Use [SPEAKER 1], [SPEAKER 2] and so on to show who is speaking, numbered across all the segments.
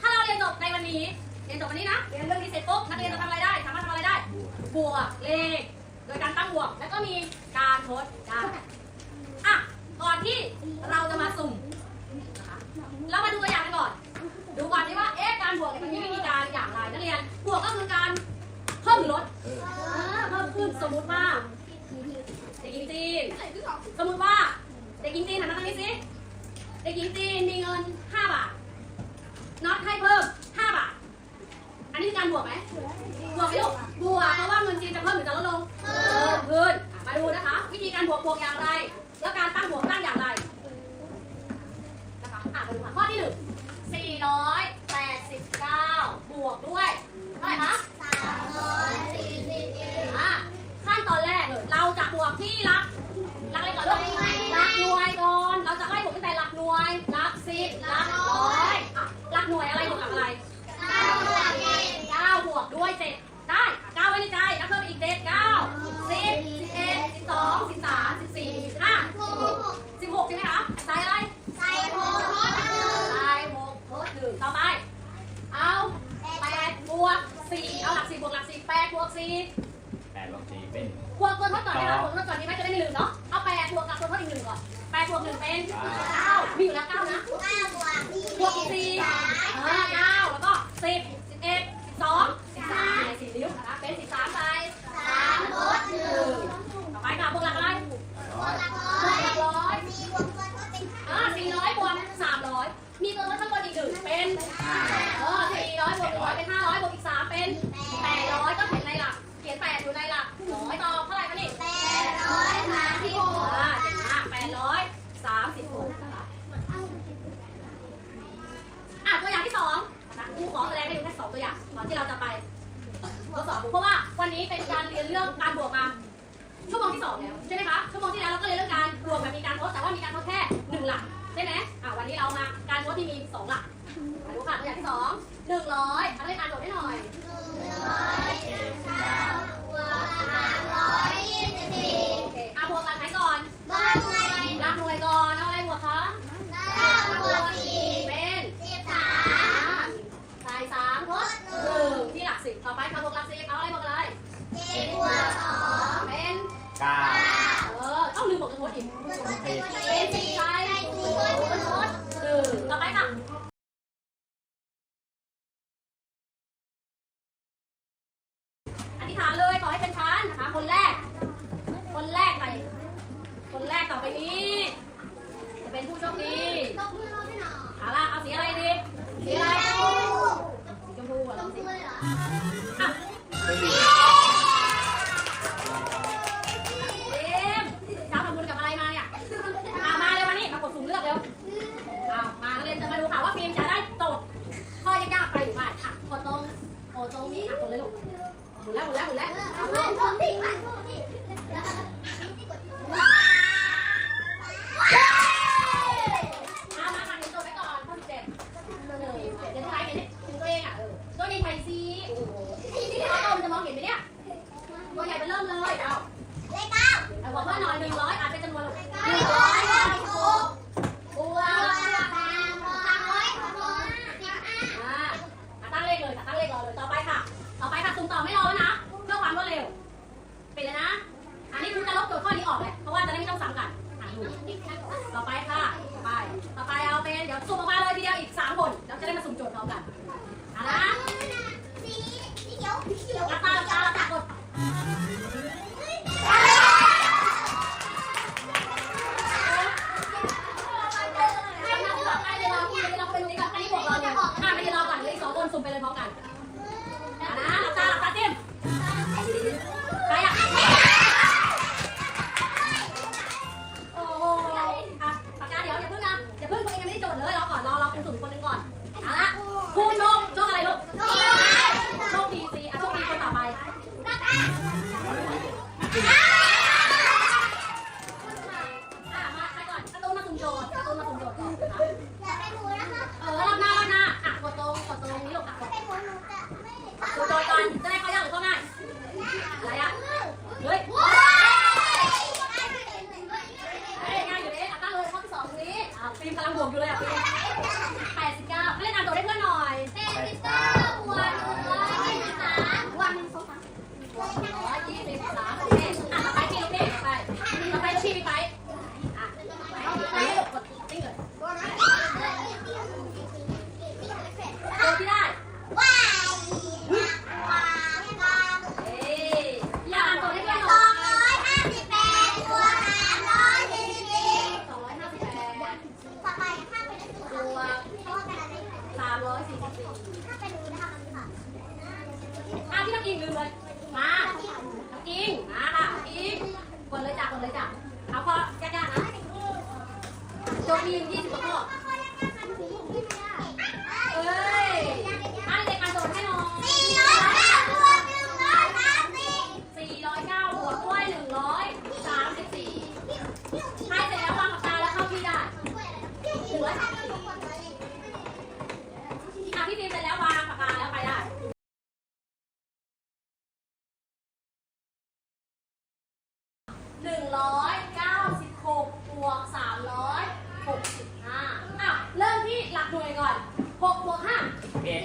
[SPEAKER 1] ถ้าเราเรียนจบในวันนี้ เรียนจบวันนี้นะ เรียนเรื่องนี้เสร็จปุ๊บนักเรียนจะทำอะไรได้ สามารถทำอะไรได้ บวกเลข โดยการตั้งบวก แล้วก็มีการทดการอะ ก่อนที่เราจะมาสุ่มเรามาดูตัวอย่างกันก่อน ดูก่อนที่ว่า เอ๊ะ การบวกเนี่ยมันมีวิธีการอย่างไรนักเรียน บวกก็คือการเพิ่มลดเพิ่มขึ้นสมมติว่าเด็กหญิงจีนสมมติว่าเด็กหญิงจีนหันมาทางนี้สิ เด็กหญิงจีนมีเงิน่งเนาะ เอาแปรวกกับตัวเท่าอีกหนึ่งก่อนไปรวกหนึ่งเป็น สามสิบหกค่ะอะตัวอย่างที่สองนครูขอแสดงให้ดูแค่สองตัวอย่างก่อนที่เราจะไปทดสอบเพราะว่าวันนี้เป็นการเรียนเรื่องการบวกมาชั่วโมงที่สองแล้วใช่ไหมคะชั่วโมงที่แล้วเราก็เรียนเรื่องการบวกกับมีการทดแต่ว่ามีการทดแค่หนึ่งหลักใช่ไหมอะวันนี้เรามาการทดที่มีสองหลักดูค่ะตัวอย่างที่สองหนึ่งร้อยเอาไปอ่านโจทย์ได้หน่อยหนึ่งร้อยถึงเก้า นะคะ คนแรก คนแรกไปคนแรกต่อไปนี้ จะเป็นผู้โชคดีเอาล่ะเอาสีอะไรดีสีอะไรสีชมพูสีชมพูเหรอ Ulang, ulang, ulang. หน่วยก่อนหกบวก
[SPEAKER 2] ห้าสิบเอ็ด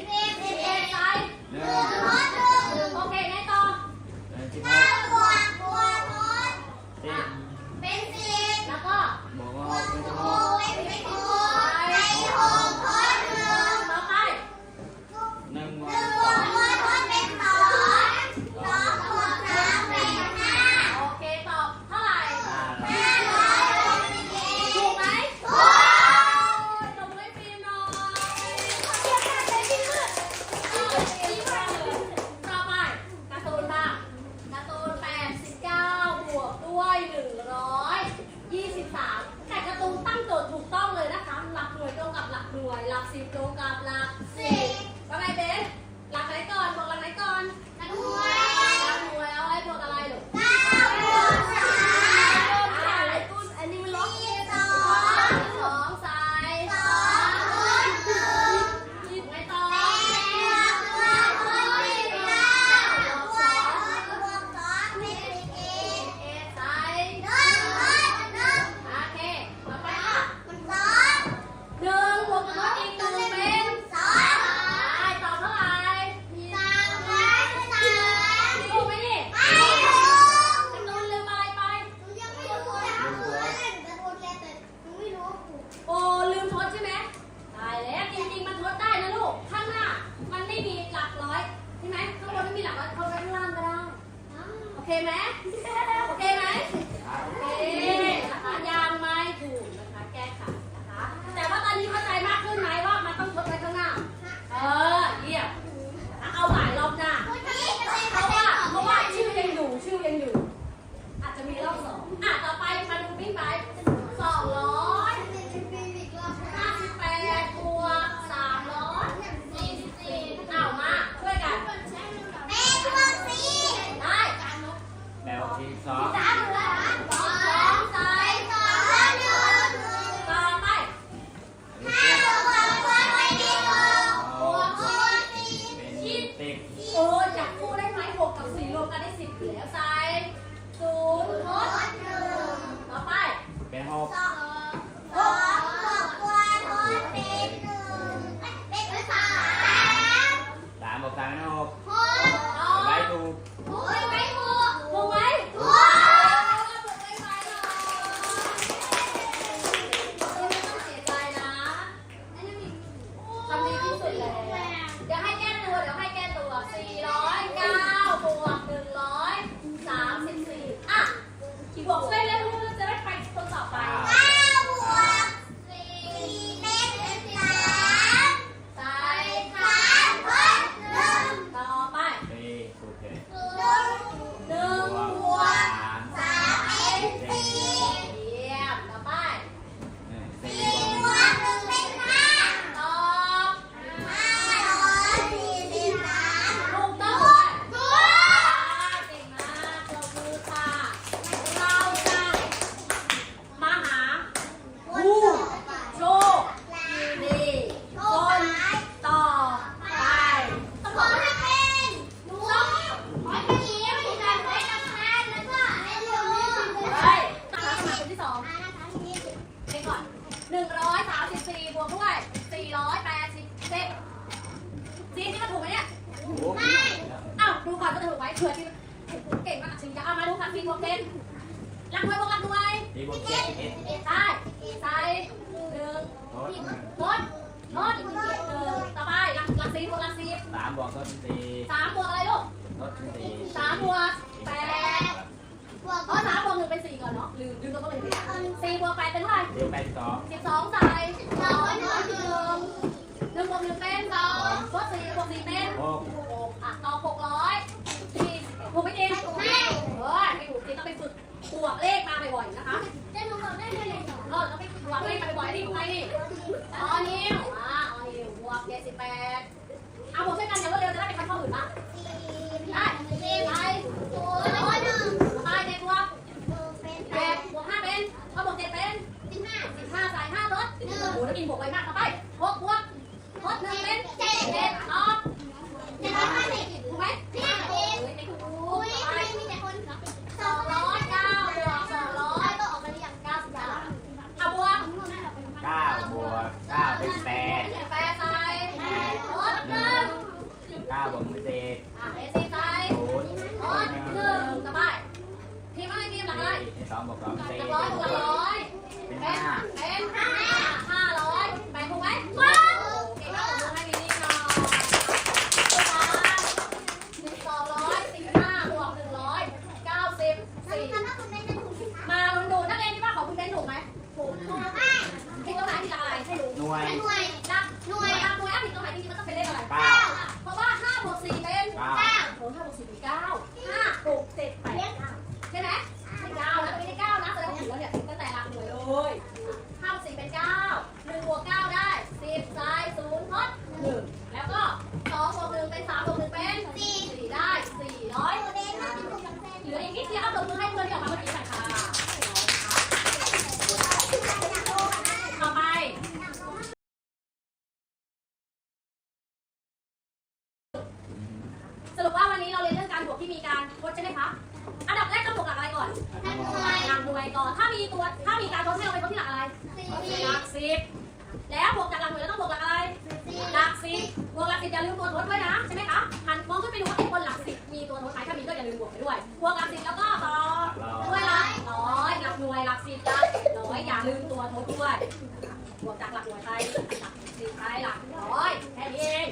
[SPEAKER 2] เก่งมากจริงจะเอามาดูค่ะฟีบวกเจ็ดรักไว้บวกกันด้วยมีบทเจ็ดเอ็
[SPEAKER 3] ด
[SPEAKER 1] ใช่ใช่หนึ่ง
[SPEAKER 4] โทษ
[SPEAKER 1] ลดลดหนึ่งต่อไปหลักหลักสีบวกหลักสี
[SPEAKER 4] สามบวกก็เป็นสี่
[SPEAKER 1] สามบวกอะไรลูก
[SPEAKER 4] ลดเป็นสี่
[SPEAKER 1] สามบวกแปดบวกอ๋อสามบวกหนึ่งเป็นสี่ก่อนเนาะลืมลืมตัวก็เป็นสี่สี่บวกแปดเป็นเท่าไหร่
[SPEAKER 4] เดี๋ยวแปดสอง
[SPEAKER 1] สิบสองใส่สองหนึ่งหนึ่งบวกหนึ่งเป็นสองลดสี่บวกสี่เป็น
[SPEAKER 4] หก
[SPEAKER 1] หกอะต่อหกร้อย Sao tôi? ลืมตัวโน้ด้วย
[SPEAKER 4] นะ
[SPEAKER 1] ใช่ไหมคะหั
[SPEAKER 4] น
[SPEAKER 1] มองขึ้นไปดูว่าไอ้บนหลักสิบมีตัวโน้ตไหมถ้ามีก็อย่าลืมบวกไปด้วยบวกหลักสิบแล้วก็ต่อด้วยหลัร้อยหลักหน่วยหลักสิบหลักร้อยอย่าลืมตัวโน้ด้วยบวกจากหลักหน่วยไปหลักสิบไปหลักร้อยแค่นี้